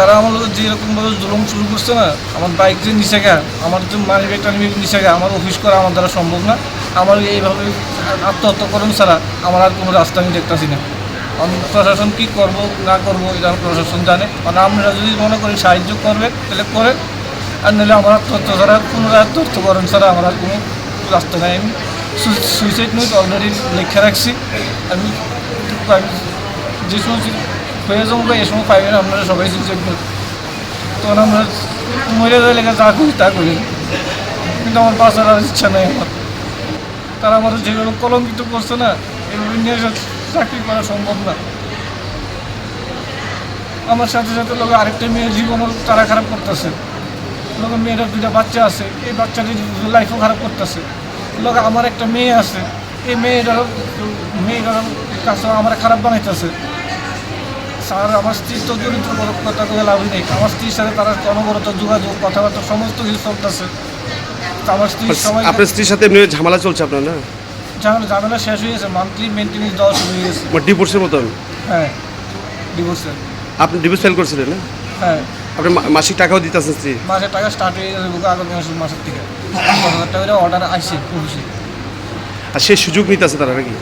তারা আমার যেরকমভাবে জুলুম শুরু করছে না, আমার বাইক যে নিচে গা, আমার যে মানি ব্যাগ টানি ব্যাগ নিচে আমার অফিস করা আমার দ্বারা সম্ভব না। আমার এইভাবে আত্মহত্যা করুন ছাড়া আমার আর কোনো রাস্তা আমি দেখতেছি না। প্রশাসন কী করব, না করব, এটা প্রশাসন জানে। মানে আপনারা যদি মনে করেন সাহায্য করবে তাহলে করেন। আর নাহলে আমার আত্মহত্যা ছাড়া পুনরায় আত্মহত্যা করেন ছাড়া আমার আর কোনো রাস্তা নাই। আমি সুইসাইড নোট অলরেডি লেখা রাখছি। আমি যে সময় হয়ে যাব বা এ সময় পাইবেন আপনারা সবাই নোট তখন আমরা মরে যায় লেখা যা করি তা করি। কিন্তু আমার বাঁচার আর ইচ্ছা নেই আমার। তারা আমার যেভাবে কলঙ্কিত করছে না, এভাবে নিয়ে চাকরি করা সম্ভব না। আমার সাথে সাথে লোক আরেকটা মেয়ের জীবনও তারা খারাপ করতেছে। লোক মেয়েরা দুটা বাচ্চা আছে, এই বাচ্চাটির লাইফও খারাপ করতেছে। লোক আমার একটা মেয়ে আছে, এই মেয়েটারও মেয়েটার কাছে আমার খারাপ বানাইতেছে। স্যার আমার স্ত্রীর তো দরিদ্র বড় কথা করে লাভই নেই। আমার স্ত্রীর সাথে তারা অনবরত যোগাযোগ কথাবার্তা সমস্ত কিছু চলতেছে। আমার স্ত্রীর সময় আপনার স্ত্রীর সাথে এমনি ঝামেলা চলছে আপনার না? ঝামেলা ঝামেলা শেষ হয়ে গেছে মান্থলি মেনটেন্স দেওয়া শুরু হয়ে গেছে। মানে ডিভোর্সের মতন? হ্যাঁ ডিভোর্সের আপনি ডিভোর্স ফাইল করছিলেন না? হ্যাঁ। আপনি মাসিক টাকাও দিতেছেন স্ত্রী? মাসের টাকা স্টার্ট হয়ে গেছে আগামী মাসের মাসের থেকে। টাকা অর্ডার আসছে অফিসে আর সে সুযোগ নিতেছে তারা নাকি?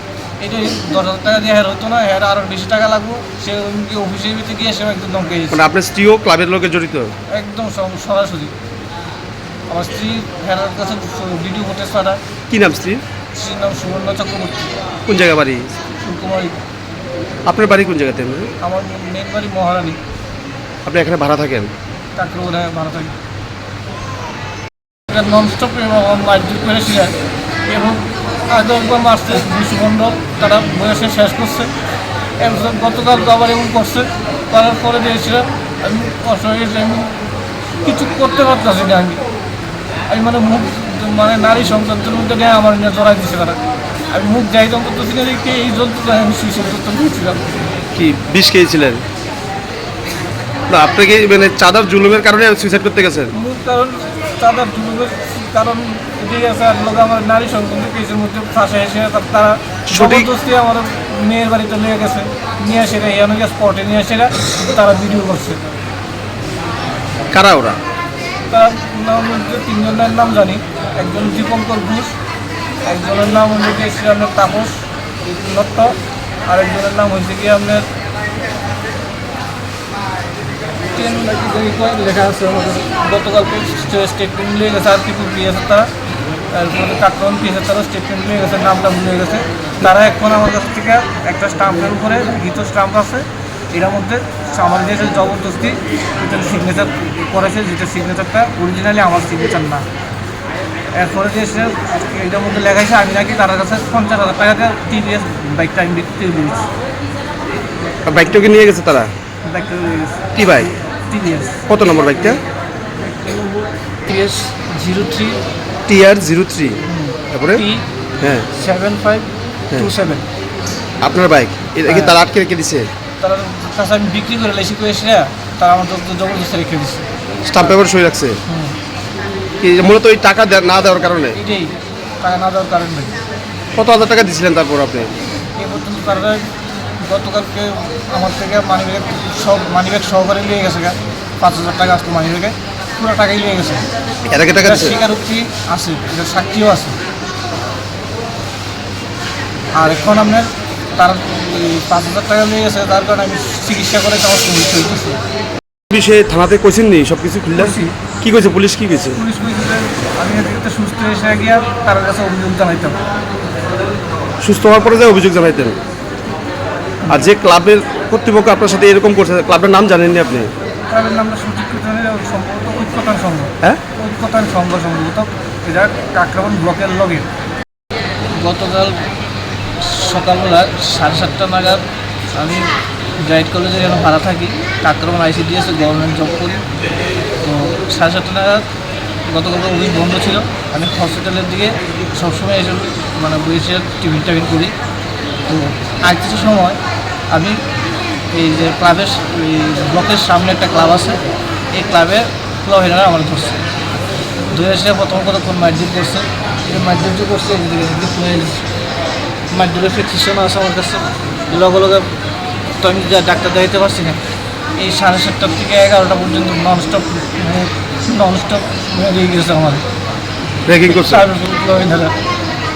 এটাই দশ হাজার টাকা দিয়ে হের হতো না হের আরও বেশি টাকা লাগবো সে অফিসের ভিতরে গিয়ে সে একদম দমকে মানে আপনার স্ত্রীও ক্লাবের লোকে জড়িত? একদম সরাসরি। আমার স্ত্রী হেরার কাছে ভিডিও ফুটেজ ছাড়া কি নাম স্ত্রী? স্ত্রীর নাম সুবর্ণা চক্রবর্তী। কোন জায়গা বাড়ি? ফুলকুমারী আপনার বাড়ি কোন জায়গাতে? আমার মেন বাড়ি মহারানী। আপনি এখানে ভাড়া থাকেন? তাকে ওরা ভালো থাকে। ননস্টপ এবং মারধর করেছিল এবং একবার মারছে বিশু মণ্ডল তারা বয়সে শেষ করছে। একজন গতকাল তো আবার এমন করছে করার পরে দিয়েছিলাম আমি অসহায় আমি কিছু করতে পারতেছি না আমি। আমি মানে মুখ মানে নারী সন্তানদের মধ্যে নিয়ে আমার নিয়ে জড়াই দিচ্ছে তারা। আমি মুখ যাইতাম করতেছি না দেখে এই যন্ত্রটা আমি সুইসাইড করতে পেরেছিলাম কি বিষ খেয়েছিলেন? না আপনাকে মানে চাঁদার জুলুমের কারণে সুইসাইড করতে গেছেন? মূল কারণ চাঁদার দুর্ভোগের কারণ এটাই আছে আর লোক আমার নারী সন্তানদের কেসের মধ্যে ফাঁসে এসে তারা জবরদস্তি আমার মেয়ের বাড়িতে নিয়ে গেছে। নিয়ে আসে রে এখানে স্পটে নিয়ে আসে তারা ভিডিও করছে। কারা ওরা? তার নাম মধ্যে তিনজনের নাম জানি। একজন দীপঙ্কর ঘোষ একজনের নাম হচ্ছে গিয়ে আপনার তাপস দত্ত আর একজনের নাম হচ্ছে গিয়ে আপনার ট্রেন নাকি জানি কয় লেখা আছে আমার কাছে। গতকাল স্টেটমেন্ট নিয়ে গেছে আর কিছু দিয়েছে তারা? তারপরে কাটন দিয়েছে তারা স্টেটমেন্ট নিয়ে গেছে। নামটা ভুলে গেছে তারা এখন আমার কাছ থেকে একটা স্টাম্পের উপরে গীত স্টাম্প আছে এটার মধ্যে আমার যে জবরদস্তি যেটা সিগনেচার করেছে যেটা সিগনেচারটা অরিজিনালি আমার সিগনেচার না এরপরে যে সে এটার মধ্যে লেখাইছে আমি নাকি তার কাছে পঞ্চাশ হাজার টাকা দিয়ে টিভিএস বাইকটা আমি বিক্রি দিয়েছি বাইকটাকে নিয়ে গেছে। তারা বাইকটা কি বাইক কত নম্বর বাইকটা? TS zero three TR zero three তারপরে? হ্যাঁ। সেভেন ফাইভ টু সেভেন আপনার বাইক? এটা কি তারা আটকে রেখে দিছে? তার আমি বিক্রি করে লেসি করে এসে তারা আমার জবরদস্তি রেখে দিচ্ছে স্টাম্প পেপার সই রাখছে? মূলত ওই টাকা না দেওয়ার কারণে? এটাই টাকা না দেওয়ার কারণ। কত হাজার টাকা দিয়েছিলেন তারপর আপনি? এ পর্যন্ত তারা গতকালকে আমার থেকে মানিব্যাগ সব মানিব্যাগ সহকারে নিয়ে গেছে গা। পাঁচ হাজার টাকা আসতো মানিব্যাগে। পুরো টাকাই নিয়ে গেছে। স্বীকারোক্তি আছে এটা সাক্ষীও আছে। আর এখন আপনার তার পাঁচ হাজার টাকা নিয়ে গেছে তার কারণে আমি চিকিৎসা করে আমার সমস্যা হইতেছে বিষয়ে থানাতে কইছেন নি সব কিছু খুললে। কি কইছে পুলিশ কি কইছে? পুলিশ আমি এদিকে সুস্থ এসে গিয়া তার কাছে অভিযোগ জানাইতাম। সুস্থ হওয়ার পরে যে অভিযোগ জানাইতেন? আর যে ক্লাবের কর্তৃপক্ষ আপনার সাথে এরকম করছে ক্লাবের নাম জানেননি আপনি? তাদের নামটা সঠিক সম্ভবত ঐক্যতান সংঘ হ্যাঁ? ঐক্যতান সংঘ সম্ভবত। এটা কাকরাবান ব্লকের লগে। গতকাল সকালবেলা সাড়ে সাতটা নাগাদ আমি ব্রাইট কলেজে যেন ভাড়া থাকি কাকরাবান আইসিডিএসে গভর্নমেন্ট জব করি। তো সাড়ে সাতটা নাগাদ গতকাল অফিস বন্ধ ছিল। আমি হসপিটালের দিকে সবসময় এসে মানে বসে টিফিন টাফিন করি। তো আর কিছু সময় আমি এই যে ক্লাবের এই ব্লকের সামনে একটা ক্লাব আছে এই ক্লাবে ক্লাব হেনারা আমার ধরছে। ধরে এসে প্রথম কথা কোন মারধর করছে? এই মারধর যে করছে মারধরের প্রেসক্রিপশন আছে আমার কাছে। লগে লগে তো আমি যা ডাক্তার দেখাইতে পারছি না। এই সাড়ে সাতটার থেকে এগারোটা পর্যন্ত নন ননস্টপ ননস্টপ মেরে গেছে আমার র্যাগিং করছে?